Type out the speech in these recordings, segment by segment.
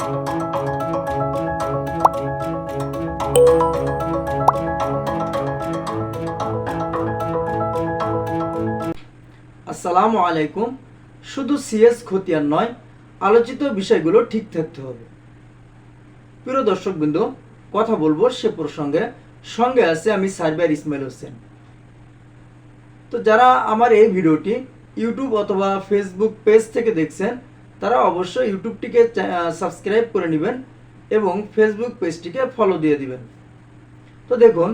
আসসালামু আলাইকুম। শুধু সিএস খতিয়ান নয়, আলোচিত বিষয়গুলো ঠিক থাকতে হবে। প্রিয় দর্শকবৃন্দ, কথা বলব সে প্রসঙ্গে। সঙ্গে আছে আমি সাইবার ইসমাইল হোসেন। তো যারা আমার এই ভিডিওটি ইউটিউব অথবা ফেসবুক পেজ থেকে দেখছেন তারা অবশ্যই ইউটিউবটিকে সাবস্ক্রাইব করে নেবেন এবং ফেসবুক পেজটিকে ফলো দিয়ে দিবেন। তো দেখুন,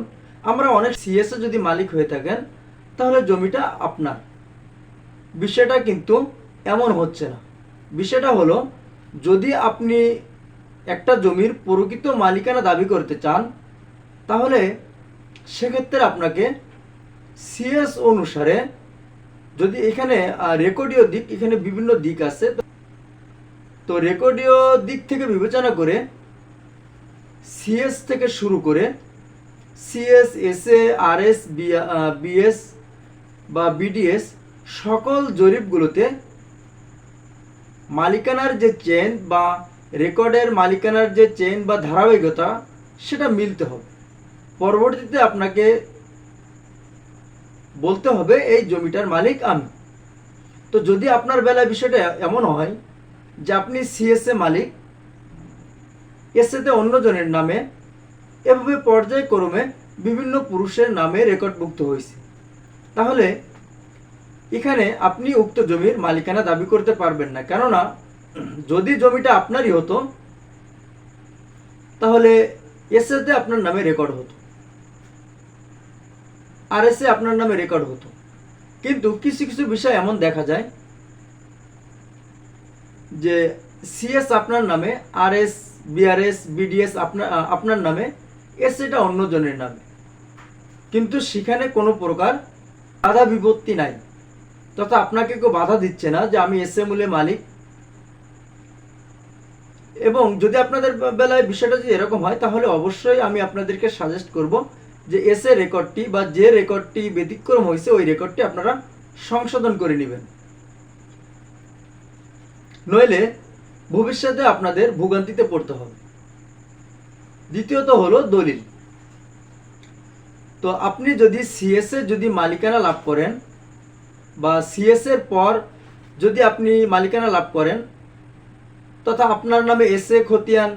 আমরা অনেক সিএসএ যদি মালিক হয়ে থাকেন, তাহলে জমিটা আপনার। বিষয়টা কিন্তু এমন হচ্ছে না। বিষয়টা হলো, যদি আপনি একটা জমির প্রকৃত মালিকানা দাবি করতে চান, তাহলে সেক্ষেত্রে আপনাকে সিএস অনুসারে যদি এখানে রেকর্ডীয় দিক এখানে বিভিন্ন দিক আছে তো রেকর্ডীয় দিক থেকে বিবেচনা করে সিএস থেকে শুরু করে সিএস এসএ আরএস বিএস বা বিডিএস সকল জরিপগুলোতে মালিকানার যে চেন বা রেকর্ডের মালিকানার যে চেন বা ধারাবাহিকতা, সেটা মিলতে হবে। পরবর্তীতে আপনাকে বলতে হবে, এই জমিটার মালিক আমি। তো যদি আপনার বেলা বিষয়টা এমন হয় যে আপনি সিএসএ মালিক। এসএতে অন্যজনের নামে, এভাবে পর্যায়ক্রমে বিভিন্ন পুরুষের নামে রেকর্ডভুক্ত হয়েছে। তাহলে, এখানে আপনি উক্ত জমির মালিকানা দাবি করতে পারবেন না। কেননা, যদি জমিটা আপনারই হতো, তাহলে এসএতে আপনার নামে রেকর্ড হতো। আর এসে আপনার নামে রেকর্ড হতো। কিন্তু কিছু কিছু বিষয় এমন দেখা যায় যে সিএস আপনার নামে আর এস বিআরএস বিডিএস আপনার আপনার নামে এস এটা অন্যজনের নামে। কিন্তু সেখানে কোনো প্রকার বাধা বিপত্তি নাই। তথা আপনাকে কেউ বাধা দিচ্ছে না যে আমি এসএ মূলে মালিক। এবং যদি আপনাদের বেলায় বিষয়টা যদি এরকম হয়, তাহলে অবশ্যই আমি আপনাদেরকে সাজেস্ট করব যে এসএ রেকর্ডটি বা যে রেকর্ডটি ব্যতিক্রম হয়েছে, ওই রেকর্ডটি আপনারা সংশোধন করে নেবেন। নইলে ভবিষ্যতে আপনাদের ভোগান্তিতে পড়তে হবে। দ্বিতীয়ত হলো দলিল। তো আপনি যদি সিএসএ যদি মালিকানা লাভ করেন বা সিএস এর পর যদি আপনি মালিকানা লাভ করেন, তথা আপনার নামে এস এ খতিয়ান,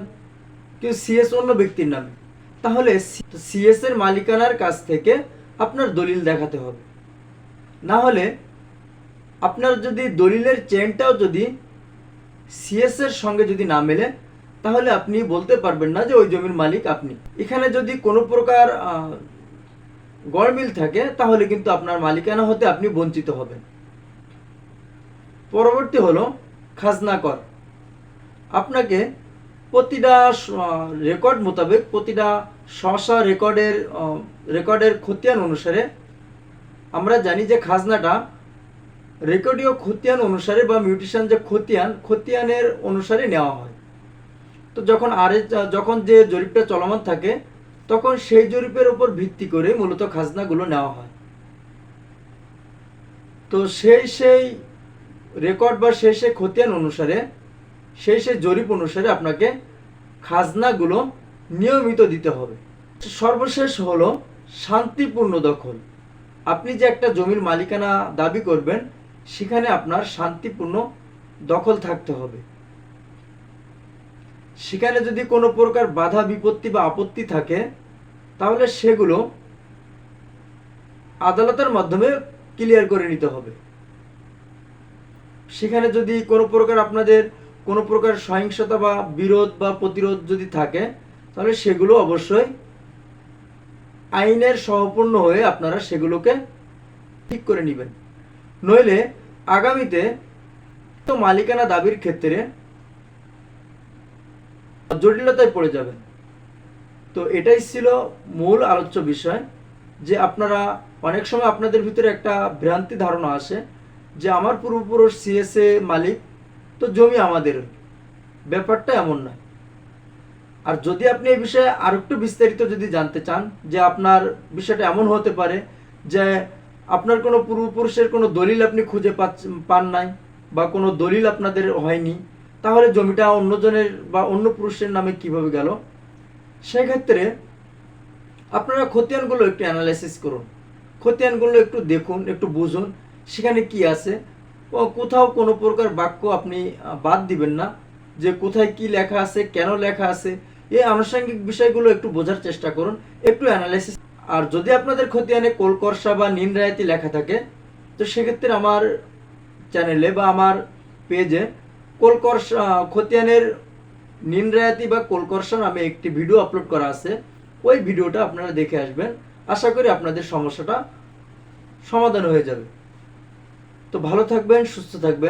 কেউ সিএস অন্য ব্যক্তির নামে, তাহলে সিএস এর মালিকানার কাছ থেকে আপনার দলিল দেখাতে হবে। না হলে আপনার যদি দলিলের চেনটাও যদি সিএস এর সঙ্গে যদি না মেলে, তাহলে আপনি বলতে পারবেন না যে ওই জমির মালিক আপনি। এখানে যদি কোনো প্রকার গড়মিল থাকে, তাহলে কিন্তু আপনার মালিকানা হতে আপনি বঞ্চিত হবেন। পরবর্তী হলো খাজনা কর। আপনাকে প্রতিটা রেকর্ড মোতাবেক প্রতিটা স্ব রেকর্ডের রেকর্ডের খতিয়ান অনুসারে আমরা জানি যে খাজনাটা রেকর্ডীয় খতিয়ান অনুসারে বা মিউটেশন যে খতিয়ান খতিয়ানের অনুসারে নেওয়া হয়। তো যখন আরে, যখন যে জরিপটা চলমান থাকে, তখন সেই জরিপের উপর ভিত্তি করে মূলত খাজনাগুলো নেওয়া হয়। তো সেই সেই রেকর্ড বা সেই সেই খতিয়ান অনুসারে, সেই সেই জরিপ অনুসারে আপনাকে খাজনাগুলো নিয়মিত দিতে হবে। সর্বশেষ হলো শান্তিপূর্ণ দখল। আপনি যে একটা জমির মালিকানা দাবি করবেন সেখানে আপনার শান্তিপূর্ণ দখল থাকতে হবে। সেখানে যদি কোনো প্রকার বাধা, বিপত্তি বা আপত্তি থাকে, তাহলে সেগুলো আদালতের মাধ্যমে ক্লিয়ার করে নিতে হবে। সেখানে যদি কোনো প্রকার আপনাদের কোনো প্রকার সহিংসতা বা বিরোধ বা প্রতিরোধ যদি থাকে, তাহলে সেগুলো অবশ্যই আইনের সহপূর্ণ হয়ে আপনারা সেগুলোকে ঠিক করে নেবেন। নইলে আগামীতে মালিকানা দাবির ক্ষেত্রে জটিলতায় পড়ে যাবে তো এটাই ছিল মূল আলোচ্য বিষয় যে আপনারা অনেক সময় আপনাদের ভিতরে একটা ভ্রান্তি ধারণা আসে যে আমার পূর্বপুরুষ সিএসএ মালিক, তো জমি আমাদের। ব্যাপারটা এমন নয়। আর যদি আপনি এই বিষয়ে আর একটু বিস্তারিত যদি জানতে চান যে আপনার বিষয়টা এমন হতে পারে যে আপনার কোনো পূর্বপুরুষের কোনো দলিল আপনি খুঁজে পান নাই বা কোনো দলিল আপনাদের হয়নি, তাহলে জমিটা অন্যজনের বা অন্য পুরুষের নামে কীভাবে গেল? সেক্ষেত্রে আপনারা খতিয়ানগুলো একটু অ্যানালাইসিস করুন। খতিয়ানগুলো একটু দেখুন, একটু বুঝুন, সেখানে কি আছে? কোথাও কোনো প্রকার বাক্য আপনি বাদ দিবেন না যে কোথায় কি লেখা আছে, কেন লেখা আছে। এই আনুষঙ্গিক বিষয়গুলো একটু বোঝার চেষ্টা করুন, একটু অ্যানালাইসিস আর যদি আপনাদের খতিয়ানে কোলকর্ষা বা নিন রায়তি লেখা থাকে, তো সেক্ষেত্রে আমার চ্যানেলে বা আমার পেজে কোলকর্ষা খতিয়ানের নিন রায়াতি বা কোলকর্ষা নামে একটি ভিডিও আপলোড করা আছে। ওই ভিডিওটা আপনারা দেখে আসবেন। আশা করি আপনাদের সমস্যাটা সমাধান হয়ে যাবে। তো ভালো থাকবেন, সুস্থ থাকবেন।